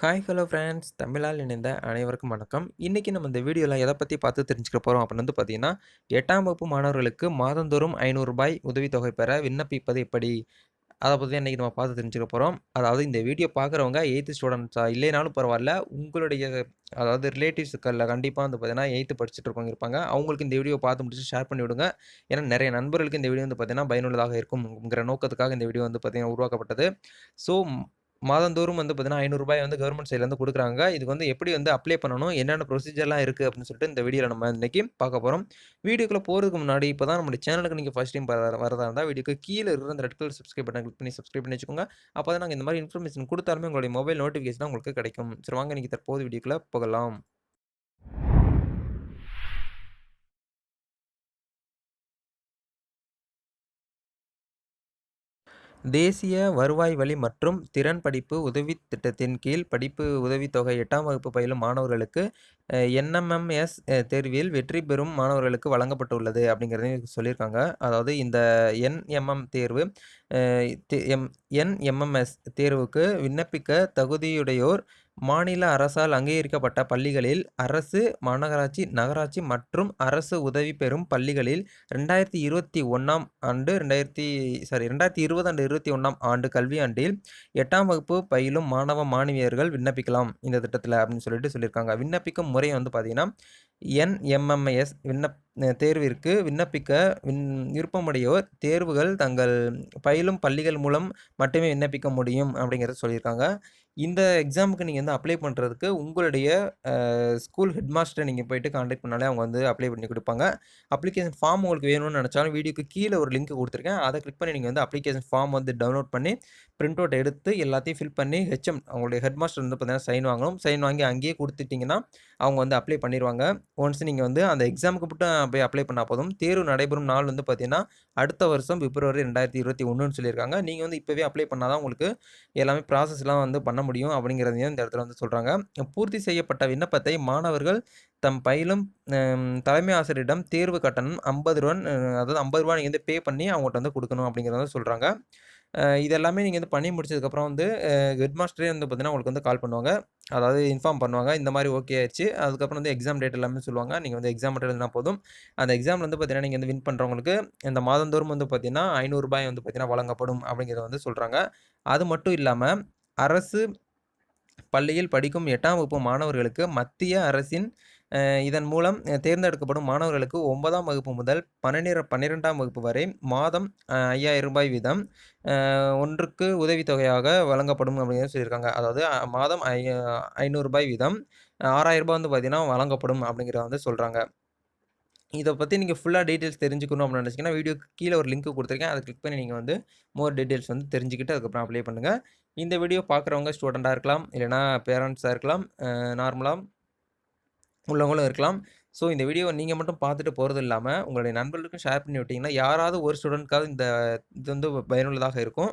Hi hello friends தமிழால் இணைந்த அனைவருக்கும் வணக்கம். இன்றைக்கி நம்ம இந்த வீடியோவில் எதை பற்றி பார்த்து தெரிஞ்சுக்க போகிறோம் அப்படின்னு வந்து பார்த்திங்கன்னா எட்டாம் வகுப்பு மாணவர்களுக்கு மாதந்தோறும் ஐநூறுரூபாய் உதவித்தொகை பெற விண்ணப்பிப்பது எப்படி? அதை பற்றி இன்றைக்கி நம்ம பார்த்து தெரிஞ்சுக்க போகிறோம் அதாவது இந்த வீடியோ பார்க்குறவங்க எயித்து ஸ்டூடெண்ட்ஸாக இல்லைனாலும் பரவாயில்ல உங்களுடைய அதாவது ரிலேட்டிவ்ஸுக்களில் கண்டிப்பாக வந்து பார்த்தீங்கன்னா எயித்து படிச்சுட்டு இருக்கவங்க இருப்பாங்க. அவங்களுக்கு இந்த வீடியோ பார்த்து முடிச்சு ஷேர் பண்ணி விடுங்க. ஏன்னா நிறைய நண்பர்களுக்கு இந்த வீடியோ வந்து பார்த்தீங்கன்னா பயனுள்ளதாக இருக்கும்ங்கிற நோக்கத்துக்காக இந்த வீடியோ வந்து பார்த்தீங்கன்னா உருவாக்கப்பட்டது. ஸோ மாதந்தோறும் வந்து பார்த்தீங்கன்னா ஐநூறுரூபாய் வந்து கவர்மெண்ட் சைட்லேருந்து கொடுக்குறாங்க. இதுக்கு வந்து எப்படி வந்து அப்ளை பண்ணணும்? என்னென்ன ப்ரொசீஜர்லாம் இருக்குது அப்படின்னு சொல்லிட்டு இந்த வீடியோவில் நம்ம இன்றைக்கி பார்க்க போகிறோம் வீடியோக்குள்ளே போகிறதுக்கு முன்னாடி இப்போ தான் நம்மளுடைய சேனலுக்கு நீங்கள் ஃபஸ்ட் டைம் வரதா இருந்தால் வீடியோக்கு கீழே இருக்கிற அந்த ரெட் கலர் சப்ஸ்கிரைப் பண்ண கிளிக் பண்ணி சப்ஸ்கிரைப் பண்ணி வச்சுக்கோங்க. அப்போ தான் நாங்கள் இந்த மாதிரி இன்ஃபர்மேஷன் கொடுத்தாலுமே உங்களுடைய மொபைல் நோட்டிஃபிகேஷன் உங்களுக்கு கிடைக்கும். சரி வாங்க நீங்கள் தற்போது வீடியோக்குள்ளே போகலாம். தேசிய வருவாய் வழி மற்றும் திறன் படிப்பு உதவித் திட்டத்தின் கீழ் படிப்பு உதவித்தொகை எட்டாம் வகுப்பு பயிலும் மாணவர்களுக்கு என்எம்எம்எஸ் தேர்வில் வெற்றி பெறும் மாணவர்களுக்கு வழங்கப்பட்டுள்ளது அப்படிங்கிறதையும் சொல்லியிருக்காங்க. அதாவது இந்த என்எம்எம் தேர்வு எம் என்எம்எம்எஸ் தேர்வுக்கு விண்ணப்பிக்க தகுதியுடையோர் மாநில அரசால் அங்கீகரிக்கப்பட்ட பள்ளிகளில் அரசு மாநகராட்சி நகராட்சி மற்றும் அரசு உதவி பெறும் பள்ளிகளில் ரெண்டாயிரத்தி இருபத்தி ஒன்றாம் ஆண்டு ரெண்டாயிரத்தி சாரி ரெண்டாயிரத்தி இருபது அண்டு இருபத்தி ஒன்றாம் ஆண்டு கல்வியாண்டில் எட்டாம் வகுப்பு பயிலும் மாணவ மாணவியர்கள் விண்ணப்பிக்கலாம் இந்த திட்டத்தில் அப்படின்னு சொல்லிட்டு சொல்லியிருக்காங்க. விண்ணப்பிக்கும் முறை வந்து பார்த்திங்கன்னா என்எம்எம்எஸ் விண்ணப் தேர்விற்கு விண்ணப்பிக்க விண் விருப்பமுடையோர் தேர்வுகள் தங்கள் பயிலும் பள்ளிகள் மூலம் மட்டுமே விண்ணப்பிக்க முடியும் அப்படிங்கிறத சொல்லியிருக்காங்க. இந்த எக்ஸாமுக்கு நீங்கள் வந்து அப்ளை பண்ணுறதுக்கு உங்களுடைய ஸ்கூல் ஹெட் மாஸ்டரை நீங்கள் போயிட்டு காண்டாக்ட் பண்ணாலே அவங்க வந்து அப்ளை பண்ணி கொடுப்பாங்க. அப்ளிகேஷன் ஃபார்ம் உங்களுக்கு வேணும்னு நினச்சாலும் வீடியோக்கு கீழே ஒரு லிங்க் கொடுத்துருக்கேன். அதை கிளிக் பண்ணி நீங்கள் வந்து அப்ளிகேஷன் ஃபார்ம் வந்து டவுன்லோட் பண்ணி பிரிண்ட் அவுட் எடுத்து எல்லாத்தையும் ஃபில் பண்ணி ஹெச்எம் அவங்களுடைய ஹெட் மாஸ்டர் வந்து பார்த்தீங்கன்னா சைன் வாங்கணும். சைன் வாங்கி அங்கேயே கொடுத்துட்டிங்கன்னா அவங்க வந்து அப்ளை பண்ணிடுவாங்க ஒன்ஸ் நீங்கள் வந்து அந்த எக்ஸாமுக்கு மட்டும் போய் அப்ளை பண்ணால் போதும். தேர்வு நடைபெறும் நாள் வந்து பார்த்தீங்கன்னா அடுத்த வருஷம் பிப்ரவரி ரெண்டாயிரத்தி இருபத்தி ஒன்றுன்னு சொல்லியிருக்காங்க. நீங்கள் வந்து இப்போவே அப்ளை பண்ணால் தான் உங்களுக்கு எல்லாமே ப்ராசஸ்லாம் வந்து பண்ண முடியும் அப்படிங்கிறதையும் இந்த இடத்துல வந்து சொல்கிறாங்க பூர்த்தி செய்யப்பட்ட விண்ணப்பத்தை மாணவர்கள் தம் பயிலும் தலைமை ஆசிரியரிடம் தேர்வு கட்டணம் ஐம்பது ரூபா அதாவது ஐம்பது ரூபா நீங்கள் வந்து பே பண்ணி அவங்கள்ட்ட வந்து கொடுக்கணும் அப்படிங்கிறத வந்து சொல்கிறாங்க இது எல்லாமே நீங்கள் வந்து பண்ணி முடிச்சதுக்கப்புறம் வந்து ஹெட் மாஸ்டரே வந்து பார்த்தீங்கன்னா உங்களுக்கு வந்து கால் பண்ணுவாங்க. அதாவது இன்ஃபார்ம் பண்ணுவாங்க. இந்த மாதிரி ஓகே ஆயிடுச்சு. அதுக்கப்புறம் வந்து எக்ஸாம் டேட் எல்லாமே சொல்லுவாங்க. நீங்கள் வந்து எக்ஸாம் மட்டும் எழுதினா போதும். அந்த எக்ஸாமில் வந்து பார்த்தீங்கன்னா நீங்கள் வந்து வின் பண்ணுறவங்களுக்கு இந்த மாதந்தோறும் வந்து பார்த்தீங்கன்னா ஐநூறுரூபாய் வந்து பார்த்தீங்கன்னா வழங்கப்படும் அப்படிங்கிறத வந்து சொல்கிறாங்க அது மட்டும் இல்லாமல் அரசு பள்ளியில் படிக்கும் எட்டாம் வகுப்பு மாணவர்களுக்கு மத்திய அரசின் இதன் மூலம் தேர்ந்தெடுக்கப்படும் மாணவர்களுக்கு ஒன்பதாம் வகுப்பு முதல் பன்னிர பன்னிரெண்டாம் வகுப்பு வரை மாதம் ஐயாயிரம் ரூபாய் வீதம் ஒன்றுக்கு உதவித்தொகையாக வழங்கப்படும் அப்படின்னு சொல்லியிருக்காங்க. அதாவது மாதம் ஐ ஐநூறுரூபாய் வீதம் ஆறாயிரம் ரூபாய் வந்து பார்த்திங்கன்னா வழங்கப்படும் அப்படிங்கிறத வந்து சொல்கிறாங்க இதை பற்றி நீங்கள் ஃபுல்லாக டீட்டெயில்ஸ் தெரிஞ்சுக்கணும் அப்படின்னு நினச்சிங்கன்னா வீடியோக்கு கீழே ஒரு லிங்க் கொடுத்துருக்கேன். அதை கிளிக் பண்ணி நீங்கள் வந்து மோர் டீட்டெயில்ஸ் வந்து தெரிஞ்சுக்கிட்டு அதுக்கப்புறம் அப்ளை பண்ணுங்கள் இந்த வீடியோ பார்க்குறவங்க ஸ்டூடெண்ட்டாக இருக்கலாம் இல்லைனா பேரண்ட்ஸாக இருக்கலாம் நார்மலாக உள்ளவங்களும் இருக்கலாம். ஸோ இந்த வீடியோ நீங்கள் மட்டும் பார்த்துட்டு போகிறது இல்லாமல் உங்களுடைய நண்பர்களுக்கும் ஷேர் பண்ணி விட்டிங்கன்னா யாராவது ஒரு ஸ்டூடெண்ட்காவது இந்த இது வந்து பயனுள்ளதாக இருக்கும்.